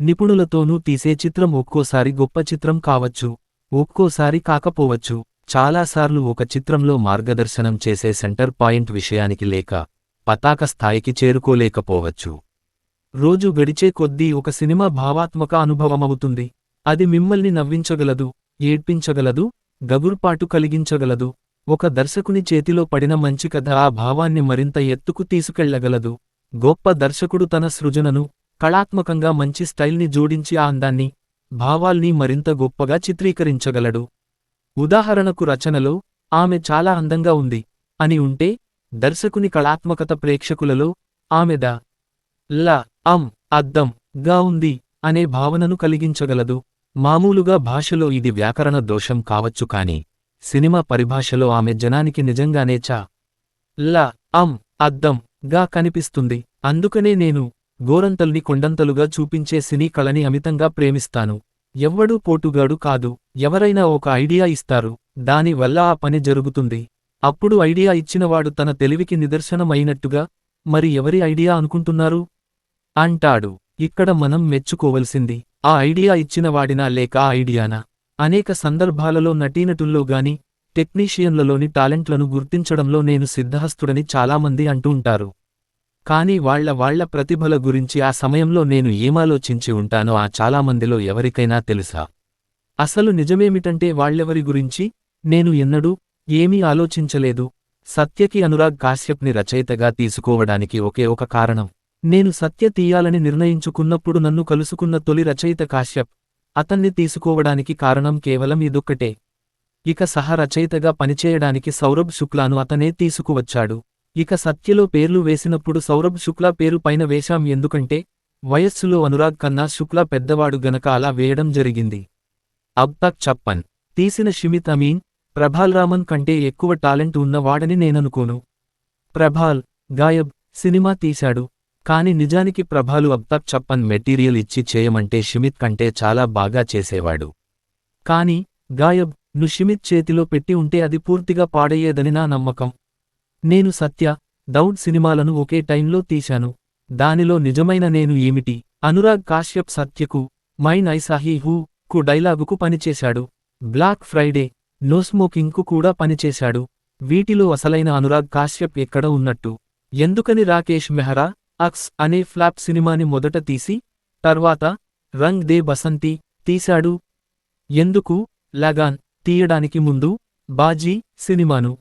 నిపుణులతోనూ తీసే చిత్రం ఒక్కోసారి గొప్ప చిత్రం కావచ్చు ఒక్కోసారి కాకపోవచ్చు. చాలాసార్లు ఒక చిత్రంలో మార్గదర్శనం చేసే సెంటర్ పాయింట్ విషయానికి లేక పతాక స్థాయికి చేరుకోలేకపోవచ్చు. రోజు గడిచే కొద్దీ ఒక సినిమా భావాత్మక అనుభవమవుతుంది. అది మిమ్మల్ని నవ్వించగలదు ఏడ్పించగలదు గగుర్పాటు కలిగించగలదు. ఒక దర్శకుని చేతిలో పడిన మంచి కథ ఆ భావాన్ని మరింత ఎత్తుకు తీసుకెళ్ళగలదు. గొప్ప దర్శకుడు తన సృజనను కళాత్మకంగా మంచి స్టైల్ని జోడించి ఆ అందాన్ని భావాల్ని మరింత గొప్పగా చిత్రీకరించగలడు. ఉదాహరణకు రచనలో ఆమె చాలా అందంగా ఉంది అని ఉంటే దర్శకుని కళాత్మకత ప్రేక్షకులలో ఆమెద ల అం అద్దం గా ఉంది అనే భావనను కలిగించగలదు. మామూలుగా భాషలో ఇది వ్యాకరణ దోషం కావచ్చు కాని సినిమా పరిభాషలో ఆమె జనానికి నిజంగానే చ ల అం అద్దం గా కనిపిస్తుంది. అందుకనే నేను గోరంతల్ని కొండంతలుగా చూపించే సినీ కళని అమితంగా ప్రేమిస్తాను. ఎవ్వడూ పోటుగాడు కాదు. ఎవరైనా ఒక ఐడియా ఇస్తారు. దాని వల్ల ఆ పని జరుగుతుంది. అప్పుడు ఐడియా ఇచ్చినవాడు తన తెలివికి నిదర్శనమైనట్టుగా మరి ఎవరి ఐడియా అనుకుంటున్నారు? అంటాడు. ఇక్కడ మనం మెచ్చుకోవలసింది ఆ ఐడియా ఇచ్చినవాడినా లేక ఆ ఐడియానా? అనేక సందర్భాలలో నటీనటుల్లో గాని టెక్నీషియన్లలోని టాలెంట్లను గుర్తించడంలో నేను సిద్ధహస్తుడని చాలామంది అంటూంటారు కాని వాళ్ళ వాళ్ళ ప్రతిభల గురించి ఆ సమయంలో నేను ఏమాలోచించి ఉంటానో ఆ చాలామందిలో ఎవరికైనా తెలుసా? అసలు నిజమేమిటంటే వాళ్ళెవరి గురించి? నేను ఎన్నడూ ఏమీ ఆలోచించలేదు. సత్యకి అనురాగ్ కాశ్యప్ని రచయితగా తీసుకోవడానికి ఒకే ఒక కారణం. నేను సత్య తీయాలని నిర్ణయించుకున్నప్పుడు నన్ను కలుసుకున్న తొలి రచయిత కాశ్యప్. అతన్ని తీసుకోవడానికి కారణం కేవలం ఇదొక్కటే. ఇక సహ రచయితగా పనిచేయడానికి సౌరభ్ శుక్లాను అతనే తీసుకువచ్చాడు. ఇక సత్యలో పేర్లు వేసినప్పుడు సౌరభ్ శుక్లా పేరు పైన వేశాం ఎందుకంటే వయస్సులో అనురాగ్ కన్నా శుక్లా పెద్దవాడు గనక అలా వేయడం జరిగింది. అబ్తక్ చప్పన్. తీసిన షిమిత్ అమీన్ ప్రభాల్ రామన్ కంటే ఎక్కువ టాలెంట్ ఉన్నవాడని నేననుకోను. ప్రభాల్ గాయబ్ సినిమా తీశాడు. కాని నిజానికి ప్రభాలు అబ్తక్ చప్పన్ మెటీరియల్ ఇచ్చి చేయమంటే షిమిత్ కంటే చాలా బాగా చేసేవాడు. కాని గాయబ్ను షిమిత్ చేతిలో పెట్టి ఉంటే అది పూర్తిగా పాడయ్యేదని నా నమ్మకం. నేను సత్య దౌడ్ సినిమాలను ఒకే టైంలో తీశాను. దానిలో నిజమైన నేను ఏమిటి? అనురాగ్ కాశ్యప్ సత్యకు మైన్ ఐసాహీ హూ కు డైలాగుకు పనిచేశాడు. బ్లాక్ ఫ్రైడే నో స్మోకింగ్కు కూడా పనిచేశాడు. వీటిలో అసలైన అనురాగ్ కాశ్యప్ ఎక్కడ ఉన్నట్టు? ఎందుకని రాకేష్ మెహ్రా అక్స్ అనే ఫ్లాప్ సినిమాని మొదట తీసి తర్వాత రంగ్ దే బసంతి తీశాడు? ఎందుకు? లగాన్ తీయడానికి ముందు బాజీ సినిమాను